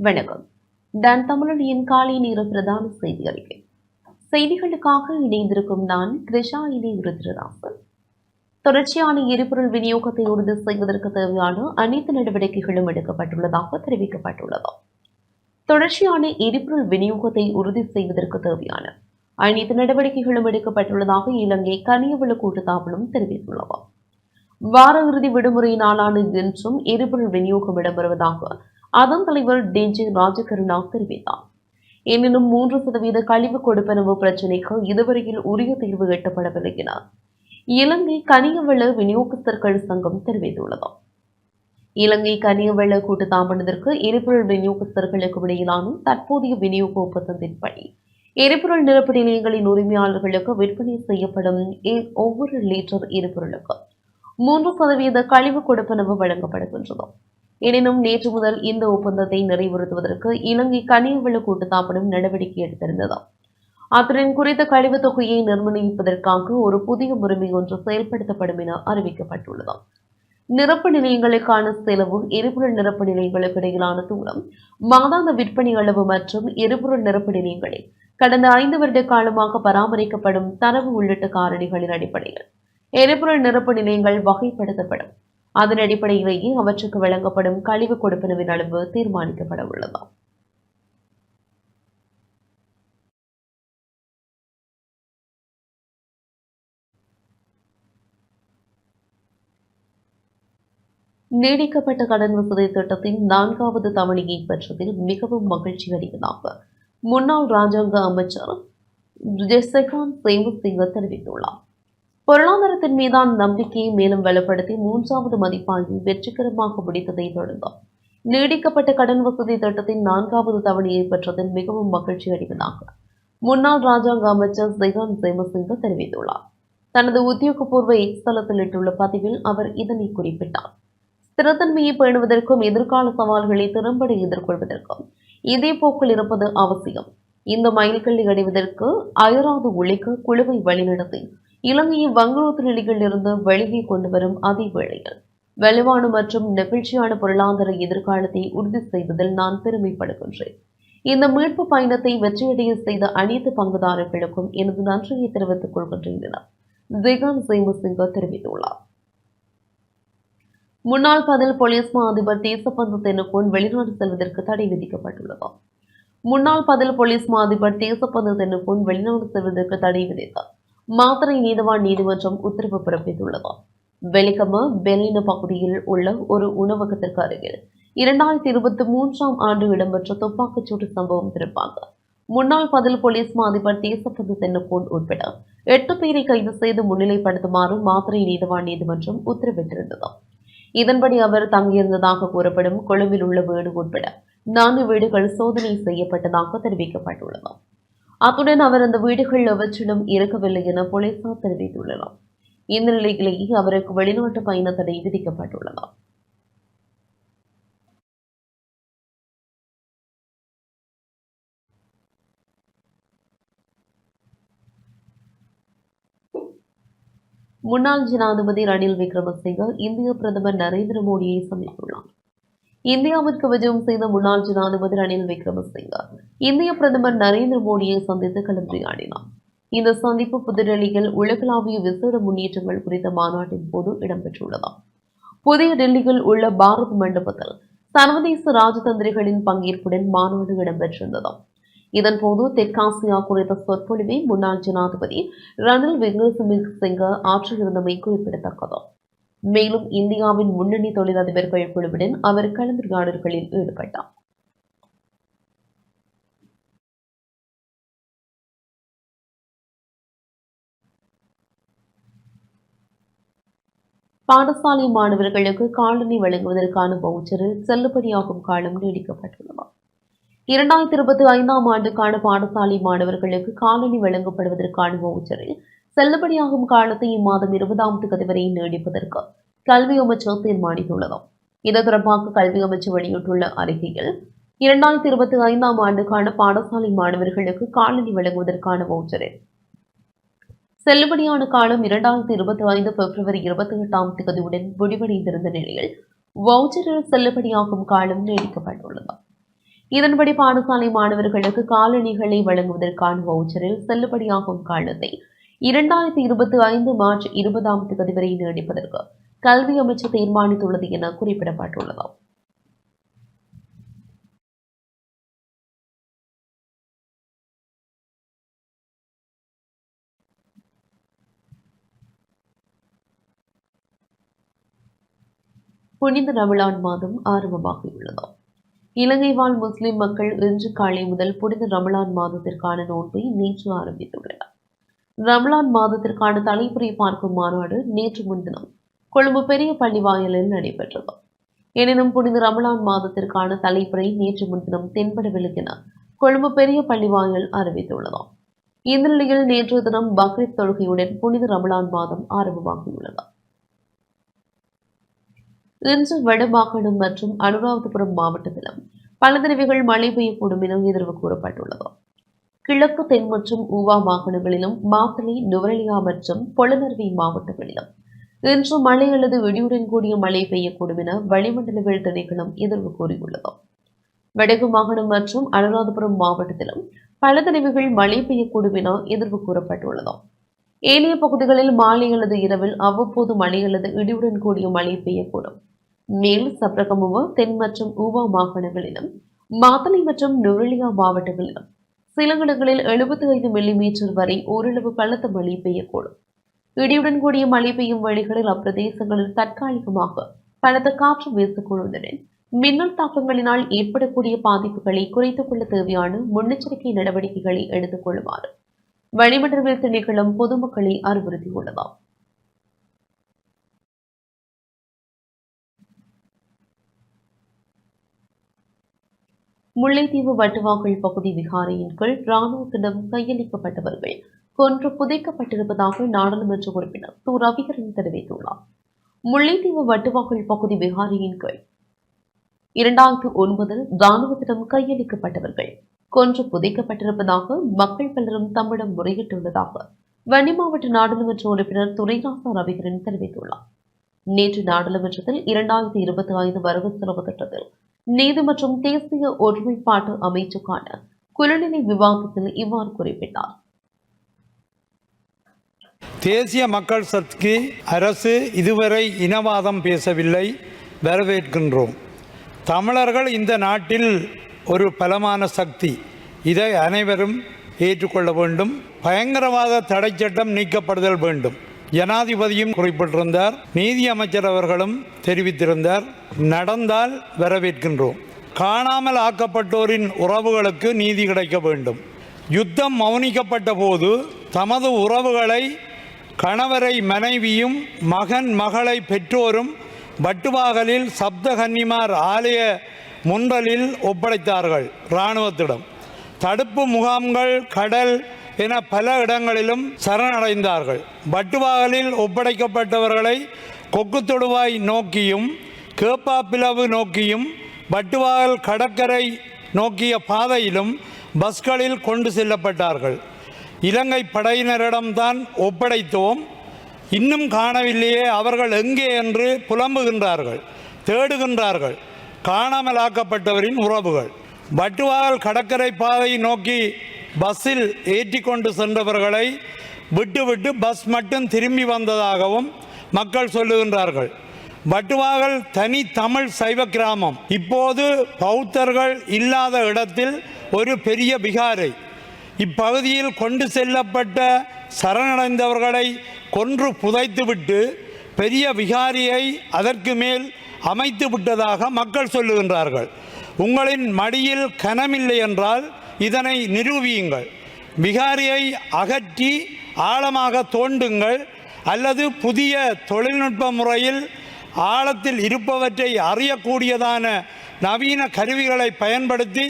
வணக்கம். டான் தமிழனியின் காலை நேர பிரதான செய்தி அறிக்கை. செய்திகளுக்காக இணைந்திருக்கும் நான் கிருஷா இணை ருத்ரதாசன். தொடர்ச்சியான எரிபொருள் விநியோகத்தை உறுதி செய்வதற்கு தேவையான அனைத்து நடவடிக்கைகளும் எடுக்கப்பட்டுள்ளதாக தெரிவிக்கப்பட்டுள்ளது தொடர்ச்சியான எரிபொருள் விநியோகத்தை உறுதி செய்வதற்கு தேவையான அனைத்து நடவடிக்கைகளும் எடுக்கப்பட்டுள்ளதாக இலங்கை கனியவள கூட்டுத்தாபனம் தெரிவித்துள்ளது வார இறுதி விடுமுறை நாளான இன்றும் எரிபொருள் விநியோகம் இடம்பெறுவதாக அதன் தலைவர் டி ராஜகருணா தெரிவித்தார். எனினும் மூன்று சதவீத கழிவு கொடுப்பனவு பிரச்சினைக்கு இதுவரையில் உரிய தீர்வு எட்டப்படவில்லை என இலங்கை கனியவள விநியோகஸ்தர்கள் சங்கம் தெரிவித்துள்ளது. இலங்கை கனியவள கூட்டுத்தாபனத்திற்கு எரிபொருள் விநியோகஸ்தர்களுக்கு இடையிலான தற்போதைய விநியோக ஒப்பந்தத்தின்படி எரிபொருள் நிரப்பு நிலையங்களின் உரிமையாளர்களுக்கு விற்பனை செய்யப்படும் ஒவ்வொரு லிட்டர் எரிபொருளுக்கு மூன்று சதவீத கழிவு கொடுப்பனவு வழங்கப்படுகின்றது. எனினும் நேற்று முதல் இந்த ஒப்பந்தத்தை நிறைவுறுத்துவதற்கு இலங்கை கனியவள கூட்டுத்தாபனம் நடவடிக்கை எடுத்திருந்தது அத்துடன் குறித்த கழிவுத் தொகையை நிர்ணயிப்பதற்காக ஒரு புதிய முறைமை ஒன்று செயல்படுத்தப்படும் என அறிவிக்கப்பட்டுள்ளது நிரப்பு நிலையங்களுக்கான செலவு எரிபொருள் நிரப்பு நிலையங்களுக்கு இடையிலான தூரம் மாதாந்த விற்பனை அளவு மற்றும் எரிபொருள் நிரப்பு நிலையங்களில் கடந்த ஐந்து வருட காலமாக பராமரிக்கப்படும் தரவு உள்ளிட்ட காரணிகளின் அடிப்படையில் எரிபொருள் நிரப்பு நிலையங்கள் வகைப்படுத்தப்படும். அதன் அடிப்படையிலேயே அவற்றுக்கு வழங்கப்படும் கழிவு கொடுப்பனவின் அளவு தீர்மானிக்கப்பட உள்ளதாம். நீடிக்கப்பட்ட கடன் வசதி திட்டத்தின் நான்காவது தவணையை பெற்றதில் மிகவும் மகிழ்ச்சி அடைவதாக முன்னாள் ராஜாங்க அமைச்சர் ஜெசகான் சேமசிங்க தெரிவித்துள்ளார். பொருளாதாரத்தின் மீதான நம்பிக்கையை மேலும் வலுப்படுத்தி மூன்றாவது மதிப்பாகி வெற்றிகரமாக முடித்ததை தொடர்ந்தார் நீடிக்கப்பட்ட கடன் வசதி திட்டத்தின் நான்காவது தவணையை பெற்றதில் மிகவும் மகிழ்ச்சி அடைவதாக முன்னாள் ராஜாங்க அமைச்சர் ஜெகான் சேமசிங்க தெரிவித்துள்ளார். தனது உத்தியோகபூர்வ எக்ஸ் இட்டுள்ள பதிவில் அவர் இதனை குறிப்பிட்டார். ஸ்திரத்தன்மையை பேணுவதற்கும் எதிர்கால சவால்களை திறம்பட எதிர்கொள்வதற்கும் இதே போக்கில் இருப்பது அவசியம். இந்த மைல்கல்லை அடைவதற்கு அயராது உழைக்க குழுவை வழிநடத்தி இலங்கையை வங்குரோத்து நிலையில் இருந்து வெளியே கொண்டு வரும் அதே வேளையில் வலுவான மற்றும் நெகிழ்ச்சியான பொருளாதார எதிர்காலத்தை உறுதி செய்வதில் நான் பெருமைப்படுகின்றேன். இந்த மீட்பு பயணத்தை வெற்றியடைய செய்த அனைத்து பங்குதாரர்களுக்கும் எனது நன்றியை தெரிவித்துக் கொள்கின்றேன் என தெரிவித்துள்ளார். முன்னாள் பதில் போலீஸ் மா அதிபர் தேசபந்து தென்னுகோன் வெளிநாடு செல்வதற்கு தடை விதிக்கப்பட்டுள்ளது. முன்னாள் பதில் போலீஸ் மா அதிபர் தேசபந்து தென்னுகோன் வெளிநாடு செல்வதற்கு தடை விதித்தார். மாத்திரை நீதவான் நீதிமன்றம் உத்தரவு பிறப்பித்துள்ளது. வெலிகம பெலின பகுதியில் உள்ள ஒரு உணவகத்திற்கு அருகில் இரண்டாயிரத்தி இருபத்தி மூன்றாம் ஆண்டு இடம்பெற்ற துப்பாக்கிச்சூடு சம்பவம் தொடர்பாக முன்னாள் பதில் போலீஸ் மா அதிபர் தேசப்பந்து தென்னுகோன் உட்பட எட்டு பேரை கைது செய்து முன்னிலைப்படுத்துமாறு மாத்திரை நீதவான் நீதிமன்றம் உத்தரவிட்டிருந்தது. இதன்படி அவர் தங்கியிருந்ததாக கூறப்படும் கொழும்பில் உள்ள வீடு உட்பட நான்கு வீடுகள் சோதனை செய்யப்பட்டதாக தெரிவிக்கப்பட்டுள்ளது. அத்துடன் அவர் அந்த வீடுகள் அவற்றிலும் இருக்கவில்லை என போலீசார் தெரிவித்துள்ளனர். இந்த நிலையிலேயே அவருக்கு வெளிநாட்டு பயண தடை விதிக்கப்பட்டுள்ளது. முன்னாள் ஜனாதிபதி ரணில் விக்ரமசிங்க இந்திய பிரதமர் நரேந்திர மோடியை சந்தித்துள்ளார். இந்தியாவிற்கு விஜயம் செய்த முன்னாள் ஜனாதிபதி ரணில் விக்ரமசிங்க. இந்திய பிரதமர் நரேந்திர மோடியை சந்தித்து கலந்துரையாடினார். இந்த சந்திப்பு புதுடெல்லியில் உலகளாவிய விசேட முன்னேற்றங்கள் குறித்த மாநாட்டின் போது இடம்பெற்றுள்ளது புதிய டெல்லியில் உள்ள பாரத் மண்டபத்தில் சர்வதேச ராஜதந்திரிகளின் பங்கேற்புடன் மாநாடு இடம்பெற்றிருந்தது இதன்போது தெற்காசியா குறித்த சொற்பொழிவை முன்னாள் ஜனாதிபதி ரணில் விக்ரமசிங்க ஆற்றியிருந்தமை குறிப்பிடத்தக்கது மேலும் இந்தியாவின் முன்னணி தொழிலதிபர்கள் குழுவுடன் அவர் கலந்துரையாடல்களில் ஈடுபட்டார். பாடசாலை மாணவர்களுக்கு காலனி வழங்குவதற்கான வவுச்சரில் செல்லுபடியாகும் காலம் நீடிக்கப்பட்டுள்ளது. இரண்டாயிரத்தி இருபத்தி ஐந்தாம் ஆண்டுக்கான பாடசாலை மாணவர்களுக்கு காலனி வழங்கப்படுவதற்கான வவுச்சரில் செல்லுபடியாகும் காலத்தை இம்மாதம் இருபதாம் தேதி வரை நீடிப்பதற்கு கல்வி அமைச்சர் தீர்மானித்துள்ளது. இது தொடர்பாக கல்வி அமைச்சர் வெளியிட்டுள்ள அறிக்கையில் இரண்டாயிரத்தி இருபத்தி ஐந்தாம் ஆண்டுக்கான பாடசாலை மாணவர்களுக்கு காலனி வழங்குவதற்கான வவுச்சரில் செல்லுபடியான காலம் இரண்டாயிரத்தி இருபத்தி ஐந்து பிப்ரவரி இருபத்தி எட்டாம் தேதியுடன் முடிவடைந்திருந்த நிலையில் வவுச்சரில் செல்லுபடியாகும் காலம் நீடிக்கப்பட்டுள்ளது. இதன்படி பாடசாலை மாணவர்களுக்கு காலணிகளை வழங்குவதற்கான வவுச்சரில் செல்லுபடியாகும் காலத்தை இரண்டாயிரத்தி இருபத்தி ஐந்து மார்ச் இருபதாம் தேதி வரை நீடிப்பதற்கு கல்வி அமைச்சர் தீர்மானித்துள்ளது என குறிப்பிடப்பட்டுள்ளது. புனித ரமலான் மாதம் ஆரம்பமாகியுள்ளது. இலங்கை வாழ் முஸ்லிம் மக்கள் இன்று காலை முதல் புனித ரமலான் மாதத்திற்கான நோன்பை நேற்று ஆரம்பித்துள்ளனர். ரம்லான் மாதத்திற்கான தலைப்புரை பார்க்கும் மாநாடு நேற்று முன்தினம் கொழும்பு பெரிய பள்ளிவாயலில் நடைபெற்றது. எனினும் புனித ரமலான் மாதத்திற்கான தலைப்புரை நேற்று முன்தினம் தென்படவில்லை என கொழும்பு பெரிய பள்ளிவாயல் அறிவித்துள்ளதாம். இந்த நிலையில் நேற்று தினம் பக்ரீத் தொழுகையுடன் புனித ரமலான் மாதம் ஆரம்பமாகியுள்ளது. இன்று வடமாகாணம் மற்றும் அனுராதபுரம் மாவட்டத்திலும் பல தடவைகள் மழை பெய்யக்கூடும் என எதிர்வு கூறப்பட்டுள்ளது. கிழக்கு தென் மற்றும் ஊவா மாகாணங்களிலும் மாத்தளை நுவரலியா மற்றும் பொலனர்வி மாவட்டங்களிலும். இன்று மழை அல்லது வெடியுடன் கூடிய மழை பெய்யக்கூடும் என வளிமண்டலவியல் திணைக்களம் எதிர்வு கூறியுள்ளது. வடக்கு மாகாணம் மற்றும் அனுராதபுரம் மாவட்டத்திலும் பல தடவைகள் மழை பெய்யக்கூடும் என எதிர்வு கூறப்பட்டுள்ளது. ஏனைய பகுதிகளில் மாலை அல்லது இரவில் அவ்வப்போது மழை அல்லது இடியுடன் கூடிய மழை பெய்யக்கூடும். மேல் சப்ரகமுவ தென் மற்றும் ஊவா மாகாணங்களிலும் மாத்தளை மற்றும் நுவரலியா மாவட்டங்களிலும் சில இடங்களில் எழுபத்தி ஐந்து மில்லிமீட்டர் வரை ஓரளவு பலத்த மழை பெய்யக்கூடும். இடியுடன் கூடிய மழை பெய்யும் வழிகளில் அப்பிரதேசங்களில் தற்காலிகமாக பலத்த காற்று வீசக்கூடுவதுடன் மின்னல் தாக்கங்களினால் ஏற்படக்கூடிய பாதிப்புகளை குறைத்துக் கொள்ள தேவையான முன்னெச்சரிக்கை நடவடிக்கைகளை எடுத்துக் கொள்ளுமாறு வளிமண்டலவில் நிகழும் பொதுமக்களை அறிவுறுத்தியுள்ளதாம். முல்லைத்தீவு வட்டுவாக்கல் பகுதி விகாரையின் கீழ் ராணுவத்திடம் கையளிக்கப்பட்டவர்கள் கொன்று புதைக்கப்பட்டிருப்பதாக நாடாளுமன்ற உறுப்பினர் து. ரவிகரன் தெரிவித்துள்ளார். முல்லைத்தீவு வட்டுவாக்கல் பகுதி விகாரையின் கீழ் இரண்டாயிரத்து ஒன்பதில் ராணுவத்திடம் கையளிக்கப்பட்டவர்கள் கொன்று புதைக்கப்பட்டிருப்பதாக மக்கள் பலரும் தம்மிடம் முறையிட்டுள்ளதாக வன்னி மாவட்ட நாடாளுமன்ற உறுப்பினர் துரைராசா ரவிகரன் தெரிவித்துள்ளார். நேற்று நாடாளுமன்றத்தில் இரண்டாயிரத்தி இருபத்தி ஐந்து வரவு செலவு திட்டத்தில் நீதி மற்றும் தேசிய ஒருமைப்பாட்டு அமைச்சுக்கான குழுநிலை விவாதத்தில் இவ்வாறு குறிப்பிட்டார். தேசிய மக்கள் சக்தி அரசு இதுவரை இனவாதம் பேசவில்லை வரவேற்கின்றோம். தமிழர்கள் இந்த நாட்டில் ஒரு பலமான சக்தி. இதை அனைவரும் ஏற்றுக்கொள்ள வேண்டும். பயங்கரவாத தடை சட்டம் நீக்கப்படுதல் வேண்டும். ஜனாதிபதியும் குறிப்பிட்டிருந்தார் நீதி அமைச்சர் அவர்களும் தெரிவித்திருந்தார் நடந்தால் வரவேற்கின்றோம். காணாமல் ஆக்கப்பட்டோரின் உறவுகளுக்கு நீதி கிடைக்க வேண்டும். யுத்தம் மௌனிக்கப்பட்ட போது தமது உறவுகளை கணவரை மனைவியும் மகன் மகளை பெற்றோரும் வட்டுவாகலில் சப்தகன்னிமார் ஆலய முன்றலில் ஒப்படைத்தார்கள் இராணுவத்திடம் தடுப்பு முகாம்கள் கடல் என பல இடங்களிலும் சரணடைந்தார்கள். வட்டுவாகலில் ஒப்படைக்கப்பட்டவர்களை கொக்குத்தொடுவாய் நோக்கியும் கேப்பாப்பிளவு நோக்கியும் வட்டுவாகல் கடற்கரை நோக்கிய பாதையிலும் பஸ்களில் கொண்டு செல்லப்பட்டார்கள். இலங்கை படையினரிடம்தான் ஒப்படைத்தோம். இன்னும் காணவில்லையே அவர்கள் எங்கே என்று புலம்புகின்றார்கள் தேடுகின்றார்கள். காணாமலாக்கப்பட்டவரின் உறவுகள். வட்டுவாகல் கடற்கரை பாதை நோக்கி பஸ்ஸில் ஏற்றி கொண்டு சென்றவர்களை விட்டுவிட்டு பஸ் மட்டும் திரும்பி வந்ததாகவும் மக்கள் சொல்லுகின்றார்கள். வட்டுவாகல் தனி தமிழ் சைவ கிராமம். இப்போது பௌத்தர்கள் இல்லாத இடத்தில் ஒரு பெரிய விகாரை இப்பகுதியில் கொண்டு செல்லப்பட்ட சரணடைந்தவர்களை கொன்று புதைத்துவிட்டு பெரிய விகாரியை அதற்கு மேல் அமைத்து விட்டதாக மக்கள் சொல்லுகின்றார்கள். உங்களின் மடியில் கனமில்லை என்றால் இதனை நிரூபியுங்கள். விகாரியை அகற்றி ஆழமாக தோண்டுங்கள். அல்லது புதிய தொழில்நுட்ப முறையில் ஆழத்தில் இருப்பவற்றை அறியக்கூடியதான நவீன கருவிகளை பயன்படுத்தி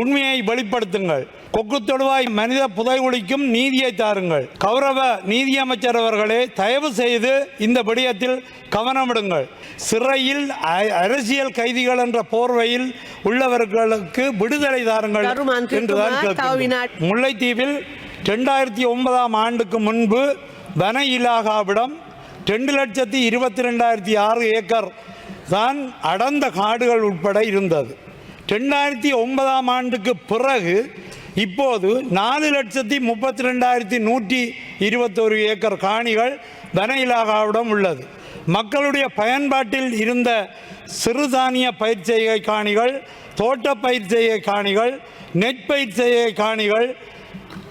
உண்மையை வெளிப்படுத்துங்கள். கொக்கு தொடுவாய் மனித புதைகுழிக்கும் நீதியை தாருங்கள். கௌரவ நீதியமைச்சர் அவர்களே தயவு செய்து இந்த விடயத்தில் கவனமிடுங்கள். சிறையில் அரசியல் கைதிகள் என்ற போர்வையில் உள்ளவர்களுக்கு விடுதலை தாருங்கள் என்றுதான். முல்லைத்தீவில் ரெண்டாயிரத்தி ஒன்பதாம் ஆண்டுக்கு முன்பு வன இலாகாவிடம் ரெண்டு லட்சத்தி இருபத்தி ரெண்டாயிரத்தி ஆறு ஏக்கர் தான் அடர்ந்த காடுகள் உட்பட இருந்தது. ரெண்டாயிரத்தி ஒன்பதாம் ஆண்டுக்கு பிறகு இப்போது நாலு லட்சத்தி முப்பத்தி ரெண்டாயிரத்தி நூற்றி இருபத்தொரு ஏக்கர் காணிகள் வன இலாகாவிடம் உள்ளது. மக்களுடைய பயன்பாட்டில் இருந்த சிறுதானிய பயிர் செய்கை காணிகள் தோட்ட பயிர் செய்கை காணிகள் நெற்பயிர் செய்கை காணிகள்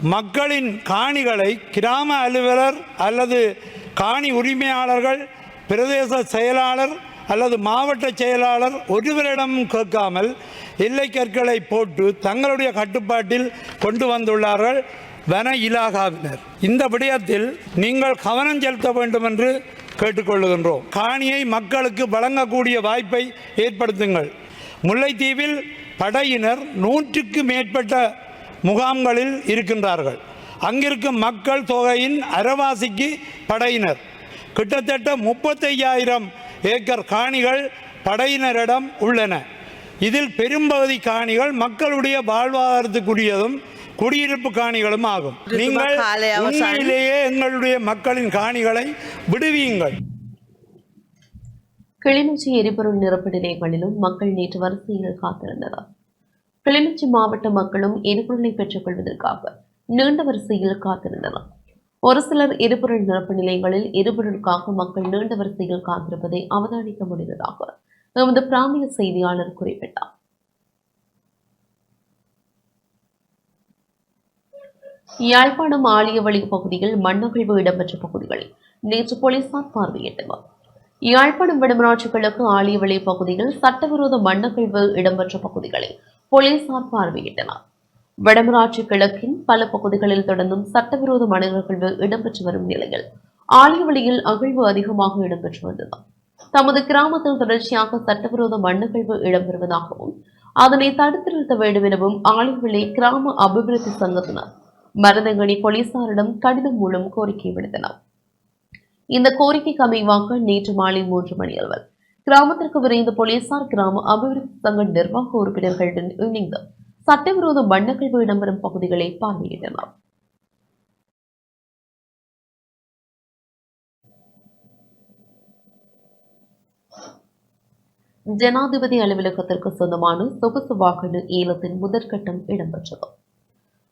மக்களின் காணிகளை கிராம அலுவலர் அல்லது காணி உரிமையாளர்கள் பிரதேச செயலாளர் அல்லது மாவட்ட செயலாளர் ஒருவரிடமும் கேட்காமல் எல்லை கற்களை போட்டு தங்களுடைய கட்டுப்பாட்டில் கொண்டு வந்துள்ளார்கள் வன இலாகாவினர். இந்த விடயத்தில் நீங்கள் கவனம் செலுத்த வேண்டும் என்று கேட்டுக்கொள்ளுகின்றோம். காணியை மக்களுக்கு வழங்கக்கூடிய வாய்ப்பை ஏற்படுத்துங்கள். முல்லைத்தீவில் படையினர் நூற்றுக்கு மேற்பட்ட முகாம்களில் இருக்கின்றார்கள். அங்கிருக்கும் மக்கள் தொகையின் அரவாசிக்கு படையினர். கிட்டத்தட்ட முப்பத்தையாயிரம் ஏக்கர் காணிகள் படையினரிடம் உள்ளன. இதில் பெரும்பகுதி காணிகள் மக்களுடைய வாழ்வாதாரத்துக்குரியதும் குடியிருப்பு காணிகளும் ஆகும். நீங்கள். உண்மையிலேயே எங்களுடைய மக்களின் காணிகளை விடுவியுங்கள். கிளிநொச்சி எரிபொருள் நிரப்பு நிலையங்களிலும் மக்கள் நேற்று வரிசையில் காத்திருந்தனர். கிளிநொச்சி மாவட்ட மக்களும் எரிபொருளை பெற்றுக் கொள்வதற்காக நீண்ட வரிசையில் காத்திருந்தனர். ஒரு சிலர் எரிபொருள் நிரப்பு நிலையங்களில் எரிபொருளுக்காக மக்கள் நீண்ட வரிசையில் காத்திருப்பதை அவதானிக்க முடிந்ததாக எமது பிராந்திய செய்தியாளர் குறிப்பிட்டார். யாழ்ப்பாணம் ஆலியவழி பகுதியில் மண்ணகழ்வு இடம்பெற்ற பகுதிகளில் நேற்று போலீசார் பார்வையிட்டனர். யாழ்ப்பாணம் வடமராட்சி கிழக்கு ஆலியவழி பகுதியில் சட்டவிரோத மண்ணகழ்வு இடம்பெற்ற பகுதிகளை போலீசார் பார்வையிட்டனர். வடமராட்சி கிழக்கின் பல பகுதிகளில் தொடர்ந்தும் சட்டவிரோத மனிதர்கள் இடம்பெற்று வரும் நிலையில் ஆலியவழியில் அகழ்வு அதிகமாக இடம்பெற்று வந்தது. தமது கிராமத்தில் தொடர்ச்சியாக சட்டவிரோத மண்ணுகழ்வு இடம்பெறுவதாகவும் அதனை தடுத்து நிறுத்த வேண்டும் எனவும் ஆலியவழி கிராம அபிவிருத்தி சங்கத்தினர் மருதங்கனி போலீசாரிடம் கடிதம் மூலம் கோரிக்கை விடுத்தனர். இந்த கோரிக்கைக்கு அமைவாக நேற்று மாலை மூன்று மணி அளவில் கிராமத்திற்கு விரைந்த போலீசார் கிராம அபிவிருத்தி சங்க நிர்வாக உறுப்பினர்களுடன் இணைந்து சட்டவிரோத மண்ணகழ்வு இடம்பெறும் பகுதிகளை பார்வையிட்டனர் ஜனாதிபதி அலுவலகத்திற்கு சொந்தமான சொகுசு வாகன ஏலத்தின் முதற்கட்டம் இடம்பெற்றது.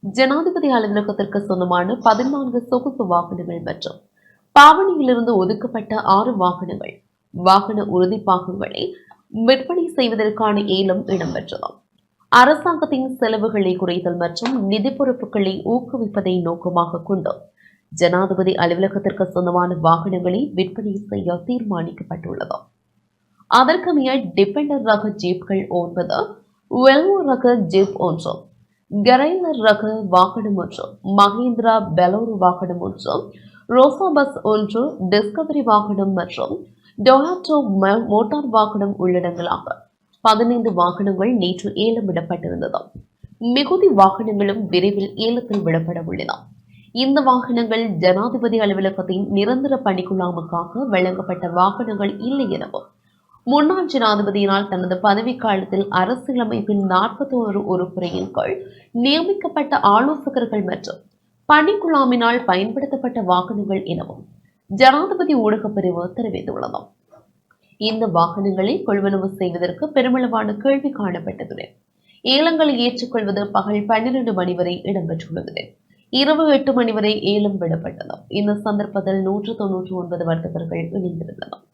ஜனாதிபதி அலுவலகத்திற்கு சொந்தமான பதினான்கு சொகுசு வாகனங்கள் மற்றும் பாவனையிலிருந்து ஒதுக்கப்பட்ட ஆறு வாகனங்கள் வாகன உறுதிப்பாகங்களை விற்பனை செய்வதற்கான ஏலம் இடம்பெற்றது. அரசாங்கத்தின் செலவுகளை குறைத்தல் மற்றும் நிதி பொறுப்புகளை ஊக்குவிப்பதை நோக்கமாக கொண்டு ஜனாதிபதி அலுவலகத்திற்கு சொந்தமான வாகனங்களை விற்பனை செய்ய தீர்மானிக்கப்பட்டுள்ளது. அதற்கமைய டிபெண்டர் ரக ஜீப்கள் ஒன்பது வெல்வோ ரக ஜீப் ஒன்று கரைலர் ரக வாகனம் ஒன்று மகேந்திரா பெலோரு வாகனம் ஒன்று ரோசா பஸ் ஒன்று டிஸ்கவரி வாகனம் மற்றும் டொயாட்டோ மோட்டார் வாகனம் உள்ளிடங்களாகும். பதினைந்து வாகனங்கள் நேற்று ஏலம் விடப்பட்டிருந்தது மிகுதி வாகனங்களும் விரைவில் ஏலத்தில் விடப்பட உள்ளன இந்த வாகனங்கள் ஜனாதிபதி அலுவலகத்தின் நிரந்தர பணிக்குழாமுக்காக வழங்கப்பட்ட வாகனங்கள் இல்லை எனவும் முன்னாள் ஜனாதிபதியினால் தனது பதவிக்காலத்தில் அரசியலமைப்பின் நாற்பத்தோரு உறுப்புரையின் கீழ் நியமிக்கப்பட்ட ஆலோசகர்கள் மற்றும் பணிக்குழாமினால் பயன்படுத்தப்பட்ட வாகனங்கள் எனவும் ஜனாதிபதி ஊடகப் பிரிவு தெரிவித்துள்ளது இந்த வாகனங்களை கொள்வனவு செய்வதற்கு பெருமளவான கேள்வி காணப்பட்டதுடன் ஏலங்களை ஏற்றுக்கொள்வது பகல் பன்னிரண்டு மணி வரை இடம்பெற்றுள்ளது இரவு எட்டு மணி வரை ஏலம் விடப்பட்டது இந்த சந்தர்ப்பத்தில் நூற்று தொன்னூற்று ஒன்பது வர்த்தகர்கள் இணைந்திருந்தனர்.